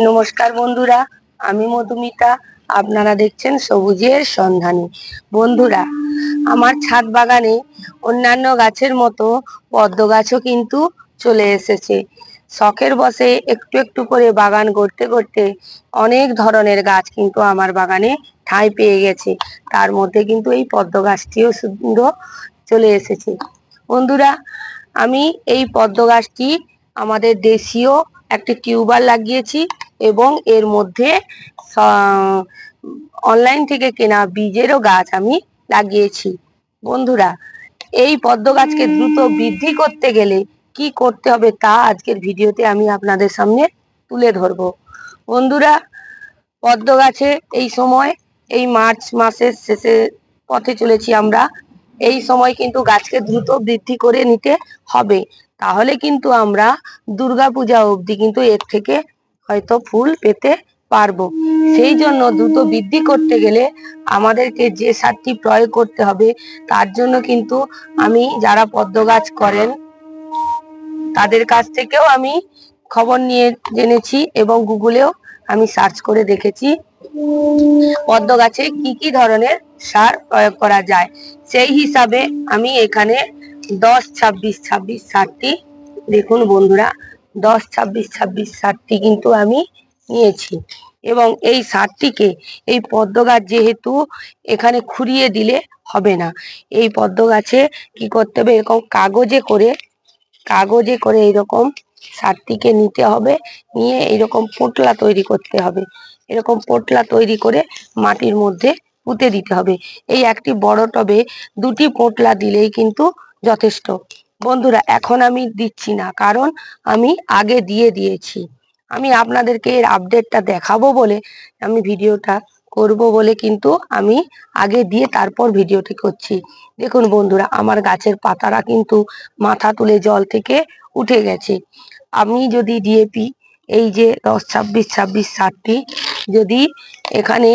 নমস্কার বন্ধুরা, আমি মধুমিতা। আপনারা দেখছেন সবুজের সন্ধানে। বন্ধুরা, আমার ছাদ বাগানে অন্যান্য গাছের মতো পদ্ম গাছও কিন্তু চলে এসেছে। শখের বসে একটু একটু করে বাগান করতে করতে অনেক ধরনের গাছ কিন্তু আমার বাগানে ঠাঁই পেয়ে গেছে। তার মধ্যে কিন্তু এই পদ্ম গাছটিও সুন্দর চলে এসেছে। বন্ধুরা আমি এই পদ্ম গাছটি আমাদের দেশীয় একটি টিউবার লাগিয়েছি এবং এর মধ্যে অনলাইন থেকে কেনা বীজেরও গাছ আমি লাগিয়েছি। বন্ধুরা, এই পদ্ম গাছকে দ্রুত বৃদ্ধি করতে গেলে কি করতে হবে তা আজকের ভিডিওতে আমি আপনাদের সামনে তুলে ধরব। বন্ধুরা, পদ্ম গাছে এই সময়, এই মার্চ মাসের শেষে পথে চলেছি আমরা। এই সময় কিন্তু গাছকে দ্রুত বৃদ্ধি করে নিতে হবে। তাহলে কিন্তু আমরা দুর্গাপূজা অবধি কিন্তু এর থেকে হয়তো ফুল পেতে পারব। সেই জন্য দ্রুত বৃদ্ধি করতে গেলে আমাদেরকে যে সারটি প্রয়োগ করতে হবে, তার জন্য কিন্তু আমি যারা পদ্ম গাছ করেন, তাদের কাছ থেকেও আমি খবর নিয়ে জেনেছি এবং গুগলেও আমি সার্চ করে দেখেছি। পদ্ম গাছে কি কি ধরনের সার প্রয়োগ করা যায়। সেই হিসাবে আমি এখানে দশ, ছাব্বিশ ছাব্বিশ সারটি দেখুন বন্ধুরা, দশ, ছাব্বিশ ছাব্বিশ সারটি কিন্তু আমি নিয়েছি। এবং এই সারটিকে এই পদ্ম গাছ যেহেতু এখানে খুঁড়িয়ে দিলে হবে না, এই পদ্ম গাছে কি করতে হবে? এরকম কাগজে করে কাগজে করে এইরকম সারটিকে নিতে হবে, নিয়ে এইরকম পোটলা তৈরি করতে হবে। এরকম পোটলা তৈরি করে মাটির মধ্যে পুঁতে দিতে হবে। এই একটি বড় টবে দুটি পোটলা দিলেই কিন্তু যথেষ্ট। বন্ধুরা, এখন আমি দিচ্ছি না, কারণ আমি আগে দিয়ে দিয়েছি। আমি আপনাদেরকে এর আপডেটটা দেখাবো বলে আমি ভিডিওটা করব বলে কিন্তু আমি আগে দিয়ে তারপর ভিডিওটি করছি। দেখুন বন্ধুরা, আমার গাছের পাতারা কিন্তু মাথা তুলে জল থেকে উঠে গেছে। আমি যদি ডিএপি এই যে দশ, ছাব্বিশ ছাব্বিশ সাতটি যদি এখানে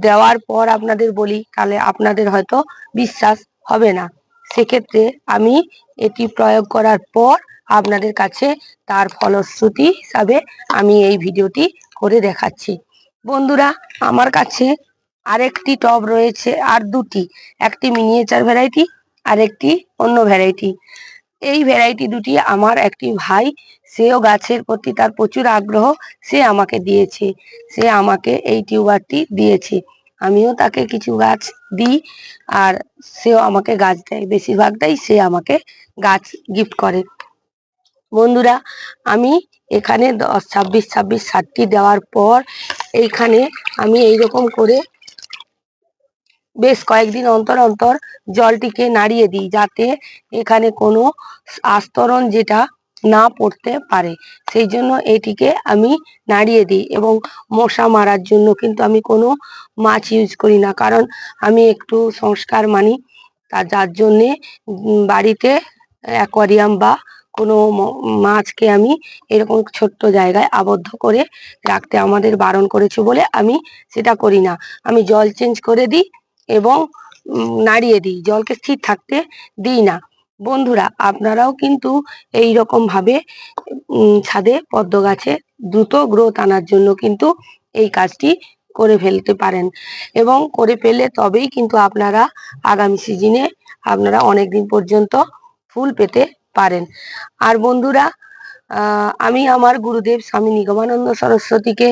দেওয়ার পর আপনাদের বলি, তাহলে আপনাদের হয়তো বিশ্বাস হবে না। সেক্ষেত্রে আমি এটি প্রয়োগ করার পর আপনাদের কাছে তার ফলশ্রুতি হিসাবে আমি এই ভিডিওটি করে দেখাচ্ছি। বন্ধুরা, আমার কাছে আরেকটি টব রয়েছে, আর দুটি। একটি মিনিয়েচার ভ্যারাইটি আর একটি অন্য ভ্যারাইটি এই ভ্যারাইটি দুটি আমার একটি ভাই, সেও গাছের প্রতি তার প্রচুর আগ্রহ, সে আমাকে দিয়েছে। সে আমাকে এই টিউবারটি দিয়েছে। আমিও তাকে কিছু গাছ দিই আর সেও আমাকে গাছ দেয়। বেশিরভাগটাই সে আমাকে গাছ গিফট করে। বন্ধুরা, আমি এখানে দশ, ছাব্বিশ ছাব্বিশ সাতটি দেওয়ার পর এইখানে আমি এই রকম করে বেশ কয়েকদিন অন্তর অন্তর জলটিকে নাড়িয়ে দিই যাতে এখানে কোনো আস্তরণ যেটা না পড়তে পারে। সেই জন্য এটিকে আমি নাড়িয়ে দিই এবং মশা মারার জন্য কিন্তু আমি কোনো মাছ ইউজ করি না। কারণ আমি একটু সংস্কার মানি, তা যার জন্যে বাড়িতে অ্যাকোয়ারিয়াম বা কোনো মাছকে আমি এরকম ছোট্ট জায়গায় আবদ্ধ করে রাখতে আমাদের বারণ করেছে বলে আমি সেটা করি না। আমি জল চেঞ্জ করে দিই এবং নাড়িয়ে দিই। জলকে স্থির থাকতে দিই না। বন্ধুরা, আপনারাও কিন্তু এই ভাবে ছাদে পদ্ম গাছে দ্রুত গ্রোথ আনার জন্য কিন্তু এই কাজটি করে ফেলতে পারেন। এবং করে ফেলে তবেই কিন্তু আপনারা আগামী সিজনে আপনারা অনেক দিন পর্যন্ত ফুল পেতে পারেন। আর বন্ধুরা আমি আমার গুরুদেব স্বামী নিগমানন্দ সরস্বতীকে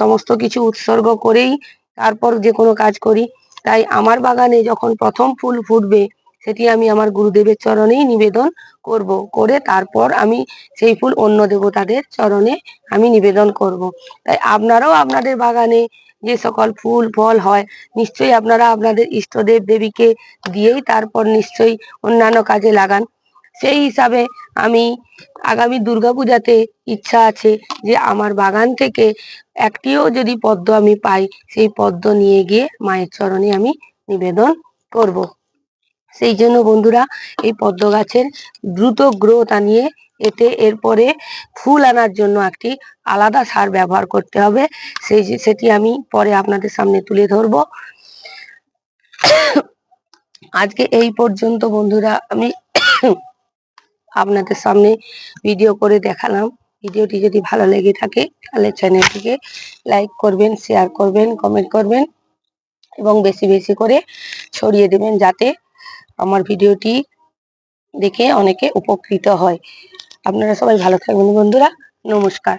সমস্ত কিছু উৎসর্গ করেই তারপর যে কোনো কাজ করি। তাই আমার বাগানে যখন প্রথম ফুল ফুটবে, সেটি আমি আমার গুরুদেবের চরণেই নিবেদন করব। করে তারপর আমি সেই ফুল অন্য দেবতাদের চরণে আমি নিবেদন করব। তাই আপনারাও আপনাদের বাগানে যে সকল ফুল, ফল হয়, নিশ্চয়ই আপনারা আপনাদের ইষ্টদেব দেবীকে দিয়েই তারপর নিশ্চয়ই অন্যান্য কাজে লাগান। সেই হিসাবে আমি আগামী দুর্গাপূজাতে ইচ্ছা আছে যে আমার বাগান থেকে একটিও যদি পদ্ম আমি পাই, সেই পদ্ম নিয়ে গিয়ে মায়ের চরণে আমি নিবেদন করব। সেই জন্য বন্ধুরা, এই পদ্ম গাছের দ্রুত গ্রোথ আনিয়ে এতে এরপরে ফুল আনার জন্য একটি আলাদা সার ব্যবহার করতে হবে সেই সেটি আমি পরে আপনাদের সামনে তুলে ধরব আজকে এই পর্যন্ত বন্ধুরা, আমি আপনাদের সামনে ভিডিও করে দেখালাম। ভিডিওটি যদি ভালো লেগে থাকে, তাহলে চ্যানেলটিকে লাইক করবেন শেয়ার করবেন কমেন্ট করবেন এবং বেশি বেশি করে ছড়িয়ে দেবেন যাতে আমার ভিডিওটি দেখে অনেকে উপকৃত হয়। আপনারা সবাই ভালো থাকবেন বন্ধুরা। নমস্কার।